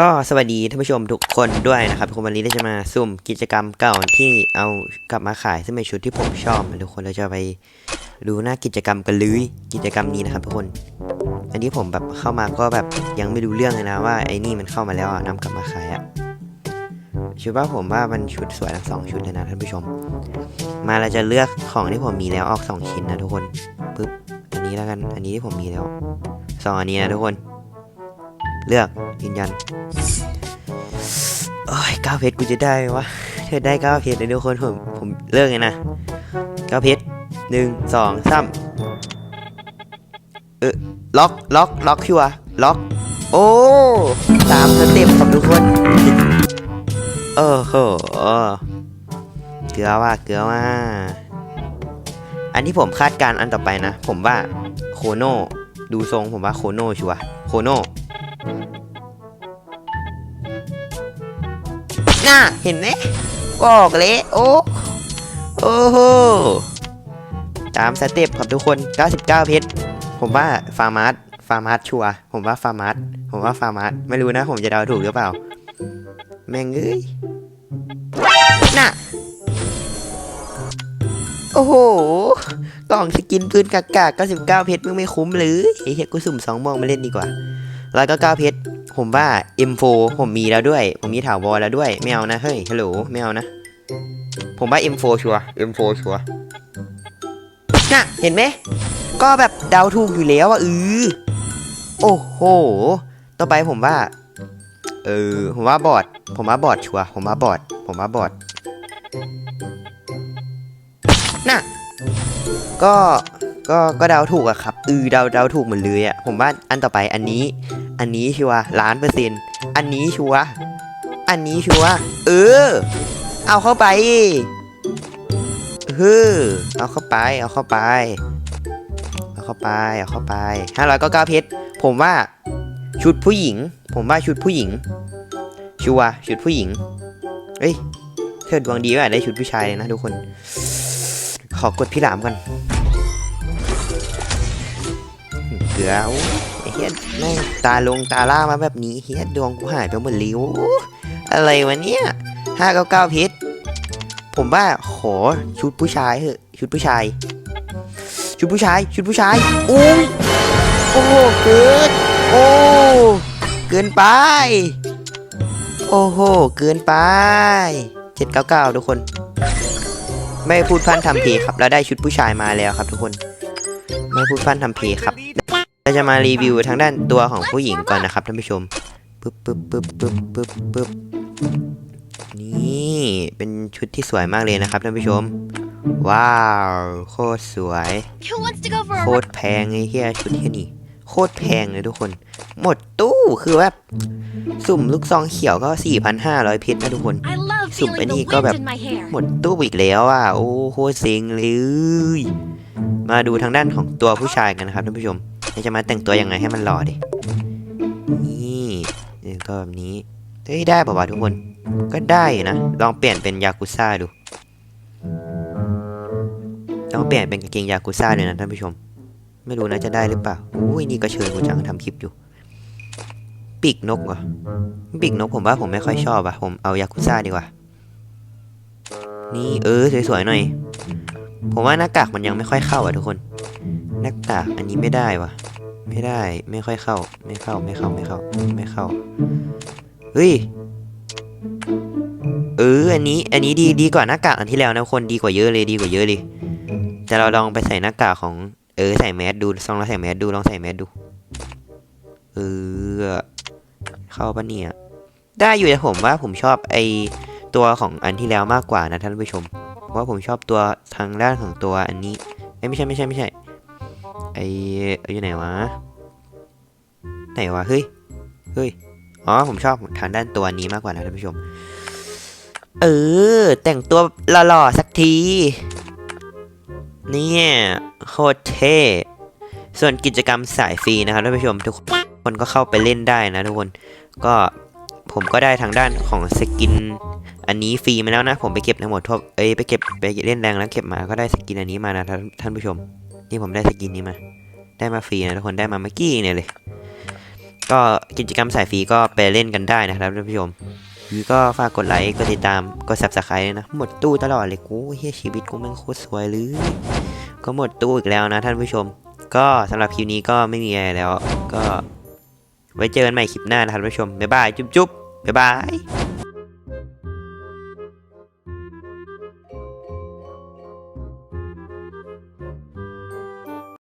ก็สวัสดีท่านผู้ชมทุกคนด้วยนะครับทุกคนวันนี้เราจะมาซุ่มกิจกรรมเก่าที่เอากลับมาขายซึ่งเป็นชุดที่ผมชอบนะทุกคนเราจะไปดูหน้ากิจกรรมกันเลยกิจกรรมนี้นะครับทุกคน อันนี้ผมแบบเข้ามาก็แบบยังไม่รู้เรื่องเลยนะว่าไอ้นี่มันเข้ามาแล้วอะนำกลับมาขายอะชุดว่าผมว่ามันชุดสวยทั้งสองชุดเลยนะท่านผู้ชม มาเราจะเลือกของที่ผมมีแล้วออกสองชิ้นนะทุกคนปึ๊บอันนี้แล้วกันอันนี้ที่ผมมีแล้วสองอันนี้นะทุกคน เลือกยืนยันโอ้ยเก้าเพชรกูจะได้ไหมวะเธอได้เก้าเพชรเลยทุกคนผมผมเลือกไงนะเก้าเพชรหนึ่งสองสามเออล็อกล็อกล็อกชัวร์ล็อก โอ้ตามสเต็ปครับทุกคนโอ้โหเกลือว่าเกลือว่า อันที่ผมคาดการณ์อันต่อไปนะ ผมว่าโคโน่ดูทรงผมว่าโคโน่ชัวโคโน่ น่าเห็นไหมบอกเลย โอ้โอ้โหตามสเต็ปครับทุกคน 99 เพชร ผมว่าฟาร์มาร์ฟาร์มาร์ชัว ผมว่าฟาร์มาร์ผมว่าฟาร์มาร์ไม่รู้นะ ผมจะเดาถูกหรือเปล่า แม่งเอ้ย น่ะ โอ้โห กล่องสกินปืนกากา99 เพชรมึงไม่คุ้มเลยไอ้เหี้ยกูสุ่มสองมองมาเล่นดีกว่าแล้วก็9เพชร ผมว่า M4 ผมมีแล้วด้วย ผมมีถาวรแล้วด้วย ไม่เอานะ เฮ้ย ฮัลโหล ไม่เอานะ ผมว่า M4 ชัวร์ M4 ชัวร์น่ะ เห็นไหม ก็แบบเดาถูกอยู่แล้วอะเออโอ้โห ต่อไปผมว่า เออ ผมว่าบอด ผมว่าบอดชัวร์ผมว่าบอด ผมว่าบอดน่ะ ก็ ก็ ก็เดาถูกอะครับเออเดา เดาถูกหมดเลยอะผมว่าอันต่อไปอันนี้ อันนี้ชัวร์ล้านเปอร์เซ็นต์อันนี้ชัวร์อันนี้ชัวร์เออ เอาเข้าไปเออเอาเข้าไป เอาเข้าไป เอาเข้าไป เอาเข้าไปห้าร้อยก็เก้าเพชร ผมว่าชุดผู้หญิง ผมว่าชุดผู้หญิง ชัวชุดผู้หญิงเอ้ย เธอดวงดีว่าได้ชุดผู้ชายเลยนะทุกคน ขอกดพี่หลามก่อนเกลือโอ้ไอ้ เฮียแม่งตาลงตาล่ามาแบบนี้เฮียดวงกูหายไปหมดลิ้วอะไรวะเนี่ยห้าเก้าเก้าพชรผมว่าขอชุดผู้ชายเถอะชุดผู้ชาย ชุดผู้ชาย ชุดผู้ชายอุ้ยโอ้โหเกินโอ้เกินไป โอ้โหเกินไปเจ็ดเก้าเก้าทุกคน ไม่พูดพันทำเพลครับแล้วได้ชุดผู้ชายมาแล้วครับทุกคน ไม่พูดพันทำเพลครับ เราจะมารีวิวทางด้านตัวของผู้หญิงก่อนนะครับท่านผู้ชมปึ๊บปึ๊บปึ๊บปึ๊บปึ๊บปึ๊บนี่เป็นชุดที่สวยมากเลยนะครับท่านผู้ชม ว้าว โคตรสวย Who wants to go for โค a ตรแพงไอ้เฮียชุดที่นี่ โคตรแพงเลยทุกคน หมดตู้คือแบบสุ่มลูกซองเขียวก็ 4,500เพชรนะทุกคน I love Sụp feeling cái the gì có wind bẹp- in my hair. หมดตู้อีกแล้วอะโอ้โคตรเซ็งเลย มาดูทางด้านของตัวผู้ชายกันนะครับท่านผู้ชม ราจะมาแต่งตัวยังไงให้มันหล่อดิ นี่นี่ก็แบบนี้ เฮ้ยได้ป่าวะทุกคน ก็ได้อยู่นะ ลองเปลี่ยนเป็นยากุซ่าดู ลองเปลี่ยนเป็นกางเกงยากุซ่าเลยนะท่านผู้ชม ไม่รู้นะจะได้หรือเปล่า อุ้ยนี่ก็เชิญกูจังทำคลิปอยู่ ปีกนกเหรอ ปีกนกผมว่าผมไม่ค่อยชอบอะผมเอายากุซ่าดีกว่า นี่เออสวยๆหน่อย ผมว่าหน้ากากมันยังไม่ค่อยเข้าอะทุกคน หน้ากากอันนี้ไม่ได้วะไม่ได้ไม่ค่อยเข้า ไม่เข้าไม่เข้าไม่เข้าไม่เข้าเฮ้ยเอออันนี้อันนี้ดีดีกว่าหน้ากากอันที่แล้วนะคนดีกว่าเยอะเลยดีกว่าเยอะเลยแต่เราลองไปใส่หน้ากากของเออใส่แมสดูลองเราใส่แมสดูลองใส่แมสดูเออเข้าปะเนี่ยได้อยู่แต่ผมว่าผมชอบไอตัวของอันที่แล้วมากกว่านะท่านผู้ชมเพราะว่าผมชอบตัวทางด้านของตัวอันนี้ไม่ใช่ไม่ใช่ไม่ใช่ ไอเออยู่ไหนวะ ไหนวะ เฮ้ย เฮ้ย อ๋อ ผมชอบทางด้านตัวนี้มากกว่านะท่านผู้ชม เออ แต่งตัวหล่อๆสักที เนี่ยโคตรเท่ส่วนกิจกรรมสายฟรีนะครับท่านผู้ชมทุกคนก็เข้าไปเล่นได้นะทุกคน ก็ผมก็ได้ทางด้านของสกิน อันนี้ฟรีมาแล้วนะ ผมไปเก็บทั้งหมดทั่วเอ้ยไปเก็บไปเล่นแรงแล้วเก็บมาก็ได้สกินอันนี้มานะท่านผู้ชม นี่ผมได้สกินนี้มา ได้มาฟรีนะทุกคนได้มาเมื่อกี้เนี่ยเลย ก็กิจกรรมสายฟรีก็ไปเล่นกันได้นะครับท่านผู้ชมนี่ก็ฝากกดไลค์กดติดตามกด subscribe ด้วยนะ หมดตู้ตลอดเลยกูเฮียชีวิตกูแม่งโคตรสวยเลยก็หมดตู้อีกแล้วนะท่านผู้ชม ก็สำหรับคลิปนี้ก็ไม่มีอะไรแล้ว ก็ไว้เจอกันใหม่คลิปหน้านะท่านผู้ชมบ๊ายบายจุ๊บจุ๊บบ๊ายบาย